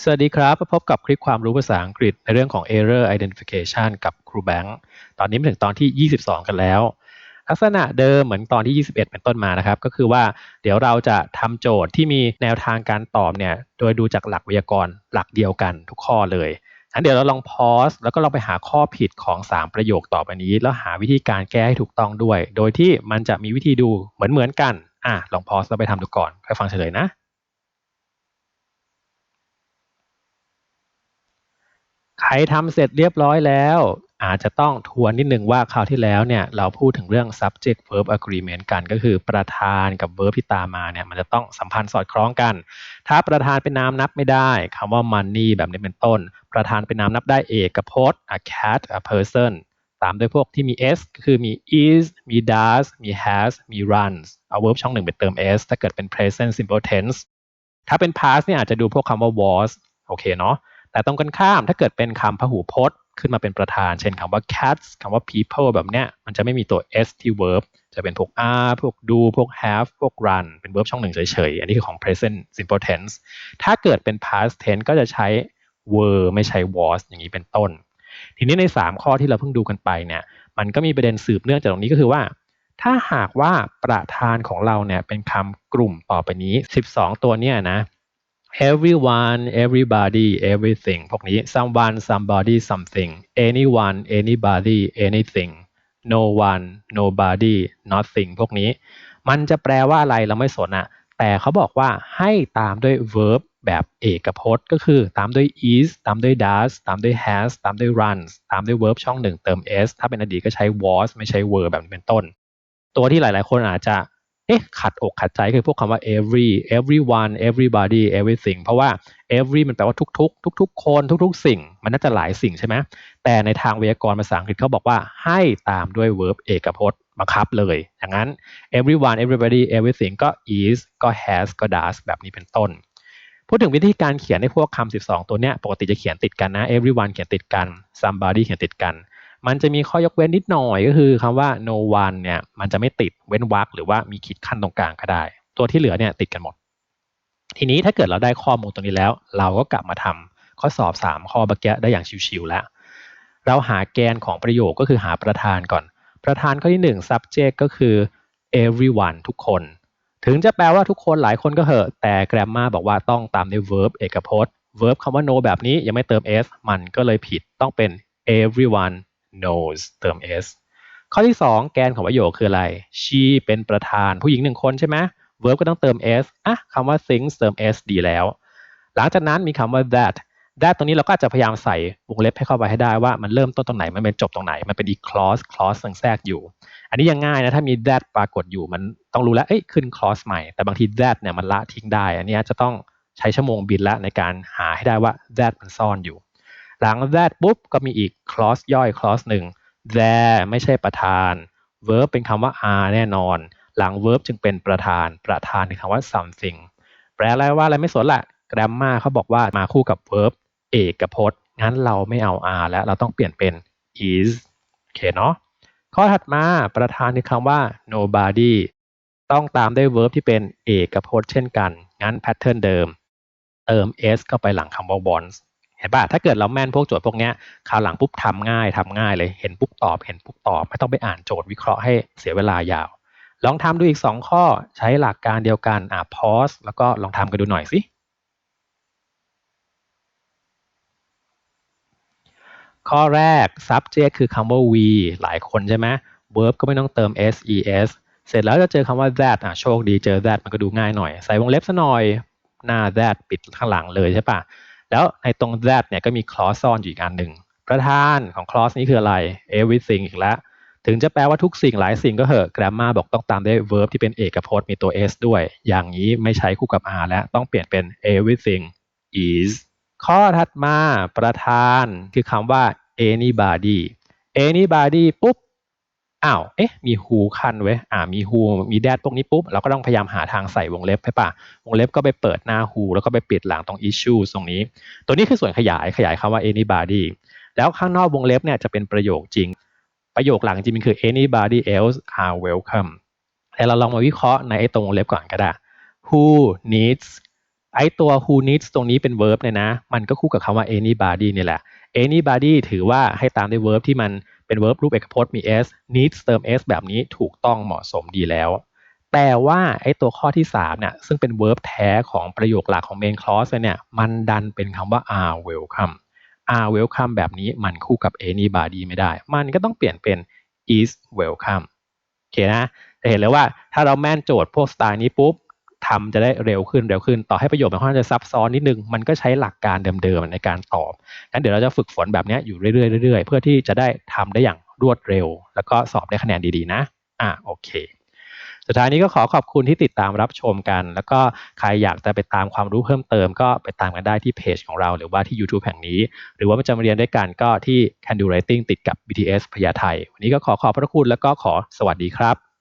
สวัสดีครับพบกับคลิปความรู้ภาษาอังกฤษในเรื่องของ error identification กับครูแบงค์ตอนนี้มาถึงตอนที่ 22 กันแล้ว ลักษณะเดิมเหมือนตอนที่ 21 เป็นต้นมานะครับ ก็คือว่าเดี๋ยวเราจะทำโจทย์ที่มีแนวทางการตอบเนี่ยโดยดูจากหลักไวยากรณ์หลักเดียวกันทุกข้อเลยงั้นเดี๋ยวเราลองพอสแล้วก็ลองไปหาข้อผิดของ 3 ประโยคต่อไปนี้ แล้วหาวิธีการแก้ให้ถูกต้องด้วย โดยที่มันจะมีวิธีดูเหมือนเหมือนกันอะลองพอสแล้วไปทำดูก่อนค่อยฟังเฉลยนะ ใค รทำเสร็จเรียบร้อยแล้ว อาจจะต้องทวนนิดนึงว่าคราวที่แล้วเนี่ยเราพูดถึงเรื่อง subject verb agreement กัน ก็คือประธานกับ verb ที่ตามมาเนี่ยมันจะต้องสัมพันธ์สอดคล้องกัน ถ้าประธานเป็นนามนับไม่ได้คำว่า money แบบนี้เป็นต้น ประธานเป็นนามนับได้เอกพจน์ a cat a person ตามด้วยพวกที่มี s ก็คือมี is มี does มี has มี runs เอา verb ช่องหนึ่งไปเติม s ถ้าเกิดเป็น present simple tense ถ้าเป็น past เนี่ยอาจจะดูพวกคำว่า was โอเคเนาะ แต่ตรงกันข้ามถ้าเกิดเป็นคำพหูพจน์ ขึ้นมาเป็นประธาน เช่นคำว่า cats คำว่า people แบบเนี้ยมันจะไม่มีตัว s ที่ verb จะเป็นพวก are พวก do พวก have พวก run เป็น verb ช่องหนึ่งเฉยๆ อันนี้คือของ present simple tense ถ้าเกิดเป็น past tense ก็จะใช้ were ไม่ใช้ was อย่างนี้เป็นต้น ทีนี้ใน 3 ข้อที่เราเพิ่งดูกันไปเนี่ยมันก็มีประเด็นสืบเนื่องจากตรงนี้ก็คือว่า ถ้าหากว่าประธานของเราเนี่ยเป็นคำกลุ่มต่อไปนี้ 12 ตัวเนี่ยนะ everyone everybody everything พวกนี้ someone somebody something anyone anybody anything no one nobody nothing พวกนี้ มันจะแปลว่าอะไรเราไม่สนอะแต่เขาบอกว่าให้ตามด้วย verb แบบเอกพจน์ ก็คือตามด้วย is ตามด้วย does ตามด้วย has ตามด้วย runs ตามด้วย verb ช่องหนึ่งเติม s ถ้าเป็นอดีตก็ใช้ was ไม่ใช้ were แบบนี้เป็นต้น ตัวที่หลาย ๆ คนอาจจะ เอ๊ะขัดอกขัดใจคือพวกคำว่า every everyone everybody everything เพราะว่า every มันแปลว่าทุก ๆ ทุก ๆ คนทุก ๆ สิ่ง มันน่าจะหลายสิ่งใช่ไหมแต่ในทางไวยากรณ์ภาษาอังกฤษเขาบอกว่าให้ตามด้วย verb เอกพจน์บังคับเลยอย่างนั้น everyone everybody everything ก็ is ก็ has ก็ does แบบนี้เป็นต้น พูดถึงวิธีการเขียนในพวกคำ12 ตัวเนี้ยปกติจะเขียนติดกันนะ everyone เขียนติดกัน somebody เขียนติดกัน มันจะมีข้อยกเว้นนิดหน่อยก็คือคำว่า no one เนี่ย มันจะไม่ติดเว้นวรรคหรือว่ามีขีดขั้นตรงกลางก็ได้ ตัวที่เหลือเนี่ยติดกันหมด ทีนี้ถ้าเกิดเราได้ข้อมูลตรงนี้แล้ว เราก็กลับมาทำข้อสอบ 3 ข้อเมื่อกี้ได้อย่างชิวๆแล้ว เราหาแกนของประโยคก็คือหาประธานก่อน ประธานข้อที่ 1 subject ก็คือ everyone ทุกคน ถึงจะแปลว่าทุกคนหลายคนก็เหอะ แต่ grammar บอกว่าต้องตามด้วย verb เอกพจน์ verb คำว่า no แบบนี้ยังไม่เติม s มันก็เลยผิดต้องเป็น everyone knows เติม s ข้อที่ 2 แกนของประโยคคืออะไร she เป็นประธานผู้หญิงหนึ่งคนใช่ไหม verb ก็ต้องเติม s อะคำว่า thinks เติม s ดีแล้ว หลังจากนั้นมีคำว่า that that ตรงนี้เราก็จะพยายามใส่วงเล็บให้เข้าไปให้ได้ว่ามันเริ่มต้นตรงไหน มันเป็นจบตรงไหน มันเป็นอีก clause clause แทรกอยู่ อันนี้ยังง่ายนะ ถ้ามี that ปรากฏอยู่มันต้องรู้แล้ว เอ้ยขึ้น clause ใหม่ แต่บางที that เนี่ยมันละทิ้งได้ อันนี้จะต้องใช้ชั่วโมงบินละในการหาให้ได้ว่า that มันซ่อนอยู่ หลัง that ปุ๊บก็มีอีก clause ย่อย clause หนึ่ง there ไม่ใช่ประธาน verb เป็นคำว่า are แน่นอน หลัง verb จึงเป็นประธาน ประธานคือคำว่า something แปลอะไรว่าอะไรไม่สนละ grammar เขาบอกว่ามาคู่กับ verb เอกพจน์ งั้นเราไม่เอา are แล้วเราต้องเปลี่ยนเป็น is โอเคเนาะ ข้อถัดมาประธานคือคำว่า nobody ต้องตามด้วย verb ที่เป็นเอกพจน์เช่นกัน งั้น pattern เดิม เติม s เข้าไปหลังคำว่า wants เห็นป่ะถ้าเกิดเราแม่นพวกโจทย์พวกเนี้ยคราวหลังปุ๊บทำง่ายทำง่ายเลยเห็นปุ๊บตอบเห็นปุ๊บตอบไม่ต้องไปอ่านโจทย์วิเคราะห์ให้เสียเวลายาว ลองทำดูอีก 2 ข้อใช้หลักการเดียวกันอะ pause แล้วก็ลองทำกันดูหน่อยสิข้อแรก subject คือคำว่า we หลายคนใช่ไหม verb ก็ไม่ต้องเติม s es เสร็จแล้วจะเจอคำว่า that อะโชคดีเจอ that มันก็ดูง่ายหน่อย ใส่วงเล็บซะหน่อย หน้า that ปิดข้างหลังเลยใช่ปะ แล้วในตรง that เนี่ยก็มี clause ซ่อนอยู่อีกอันหนึ่งประธานของ clause นี้คืออะไร everything อีกแล้ว ถึงจะแปลว่าทุกสิ่งหลายสิ่งก็เหอะ grammar บอกต้องตามด้วย verb ที่เป็นเอกพจน์มีตัว s ด้วย อย่างนี้ไม่ใช้คู่กับ r แล้วต้องเปลี่ยนเป็น everything is ข้อถัดมาประธานคือคำว่า anybody anybody ปุ๊บ อ้าว เอ๊ะ มี who คันไว้อ่า มี who มี that พวกนี้ปุ๊บ เราก็ต้องพยายามหาทางใส่วงเล็บใช่ปะวงเล็บก็ไปเปิดหน้า who แล้วก็ไปปิดหลังตรง issue ตรงนี้ ตัวนี้คือส่วนขยายขยายคำว่า anybody แล้วข้างนอกวงเล็บเนี่ยจะเป็นประโยคจริง ประโยคหลังจริงมันคือ anybody else are welcome แต่เราลองมาวิเคราะห์ในไอ้ตรงวงเล็บก่อนก็ได้ who needs ไอ้ตัว who needs ตรงนี้เป็น verb เนี่ยนะ มันก็คู่กับคำว่า anybody เนี่ยแหละ anybody ถือว่าให้ตามด้วย verb ที่มัน เป็น verb รูปเอกพจน์มี s needs เติม s แบบนี้ถูกต้องเหมาะสมดีแล้ว แต่ว่าไอตัวข้อที่3เนี่ยซึ่งเป็น verb แท้ของประโยคหลักของ main clause เลยเนี่ยมันดันเป็นคำว่า are welcome are welcome แบบนี้มันคู่กับ anybody ไม่ได้ มันก็ต้องเปลี่ยนเป็น is welcome โอเคนะจะเห็นเลยว่าถ้าเราแม่นโจทย์พวกสไตล์นี้ปุ๊บ ทำจะได้เร็วขึ้นเร็วขึ้น ต่อให้ประโยคมันค่อนข้างจะซับซ้อนนิดนึง มันก็ใช้หลักการเดิมๆในการตอบงั้นเดี๋ยวเราจะฝึกฝนแบบนี้อยู่เรื่อยๆเรื่อยๆเพื่อที่จะได้ทำได้อย่างรวดเร็ว แล้วก็สอบได้คะแนนดีๆนะ อะโอเค สุดท้ายนี้ก็ขอขอบคุณที่ติดตามรับชมกัน แล้วก็ใครอยากจะไปตามความรู้เพิ่มเติม ก็ไปตามกันได้ที่เพจของเรา หรือว่าที่ YouTube แห่งนี้ หรือว่ามาจะมาเรียนด้วยกันก็ที่ Can Do Writing ติดกับ BTS พญาไทวันนี้ก็ขอขอบพระคุณแล้วก็ขอสวัสดีครับ